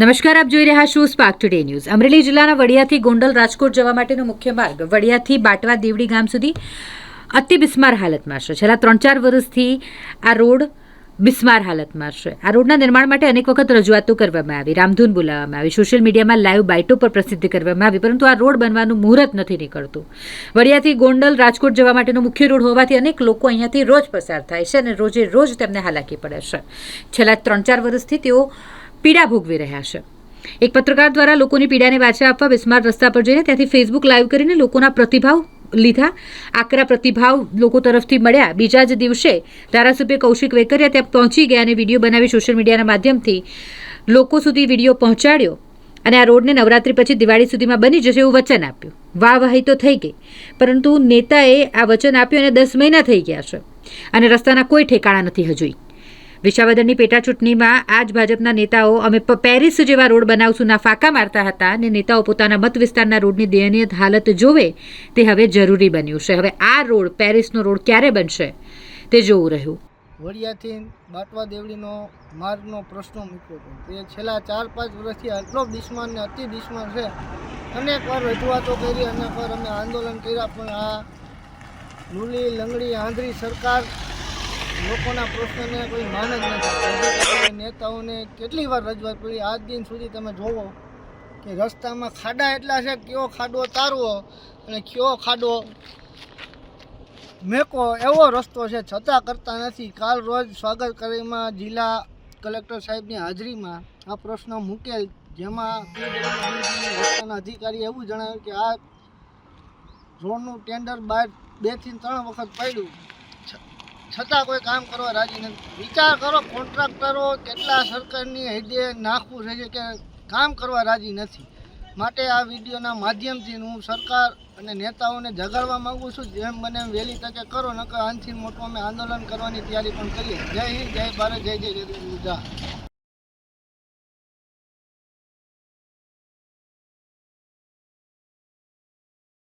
નમસ્કાર, આપ જોઈ રહ્યા છો સ્પાર્ક ટુડે ન્યૂઝ. અમરેલી જિલ્લાના વડિયાથી ગોંડલ રાજકોટ જવા માટેનો મુખ્ય માર્ગ, વડિયાથી બાટવા દેવડી ગામ સુધી અતિ બિસ્માર હાલતમાં છે. છેલ્લા ત્રણ ચાર વર્ષથી આ રોડ બિસ્માર હાલતમાં છે. આ રોડના નિર્માણ માટે અનેક વખત રજૂઆતો કરવામાં આવી, રામધૂન બોલાવવામાં આવી, સોશિયલ મીડિયામાં લાઈવ બાઇટો પર પ્રસિદ્ધ કરવામાં આવી, પરંતુ આ રોડ બનવાનું મુહૂર્ત નથી નીકળતું. વડિયાથી ગોંડલ રાજકોટ જવા માટેનો મુખ્ય રોડ હોવાથી અનેક લોકો અહીંયાથી રોજ પસાર થાય છે અને રોજે રોજ તેમને હાલાકી પડે છે. છેલ્લા ત્રણ ચાર વર્ષથી તેઓ પીડા ભોગવી રહ્યા છે. એક પત્રકાર દ્વારા લોકોની પીડાને વાચા આપવા બિસ્માર રસ્તા પર જઈને ત્યાંથી ફેસબુક લાઈવ કરીને લોકોના પ્રતિભાવ લીધા. આકરા પ્રતિભાવ લોકો તરફથી મળ્યા. બીજા જ દિવસે ધારાસભ્ય કૌશિક વેકરિયા ત્યાં પહોંચી ગયા અને વીડિયો બનાવી સોશિયલ મીડિયાના માધ્યમથી લોકો સુધી વીડિયો પહોંચાડ્યો. અને આ રોડને નવરાત્રી પછી દિવાળી સુધીમાં બની જશે એવું વચન આપ્યું. વાહવાહી તો થઈ ગઈ, પરંતુ નેતાએ આ વચન આપ્યું અને દસ મહિના થઈ ગયા છે. અને રસ્તાના કોઈ ઠેકાણા નથી હજુય. વિસાવદરની પેટા ચૂંટણીમાં આ જ ભાજપના નેતાઓ અમે પેરિસ જેવા રોડ બનાવશું, ના ફાંકા મારતા હતા અને નેતાઓ પોતાના મત વિસ્તારના રોડની દયનીય હાલત જોવે તે હવે જરૂરી બન્યું છે. હવે આ રોડ, પેરિસનો રોડ ક્યારે બનશે તે જોવું રહ્યું. વડિયાથી બાટવા દેવડીનો માર્ગનો પ્રશ્ન મૂક્યો હતો. તે છેલ્લા ચાર, પાંચ વર્ષથી આટલો દુશ્મન ને અતિ દુશ્મન છે. અનેક વાર રજૂઆતો કરી, અનેક વાર અમે આંદોલન કર્યા, પણ આ લૂલી લંગડી આંધળી સરકાર લોકોના પ્રશ્નને કોઈ માન જ નથી. નેતાઓને કેટલી વાર રજૂઆત કરી? આજ દિન સુધી તમે જોવો કે રસ્તામાં ખાડા એટલા છે કયો ખાડો તારવો અને કયો ખાડો મેકો એવો રસ્તો છે. છતાં કરતા નથી. કાલ રોજ સ્વાગત કરીમાં જિલ્લા કલેક્ટર સાહેબની હાજરીમાં આ પ્રશ્ન મૂકેલ, જેમાં રસ્તાના અધિકારીએ એવું જણાવ્યું કે આ રોડનું ટેન્ડર બાર બેથી ત્રણ વખત પડ્યું. છતાં કોઈ કામ કરવા રાજી નથી. વિચાર કરો કોન્ટ્રાક્ટરો કેટલા સરકારની હૃદય નાખવું છે કે કામ કરવા રાજી નથી. માટે આ વિડીયોના માધ્યમથી હું સરકાર અને નેતાઓને જગાડવા માંગુ છું. જેમ મને વહેલી તકે કરો, નકર આનથી મોટું અમે આંદોલન કરવાની તૈયારી પણ કરીએ. જય હિન્દ, જય ભારત જય જય જય ગુજરાત.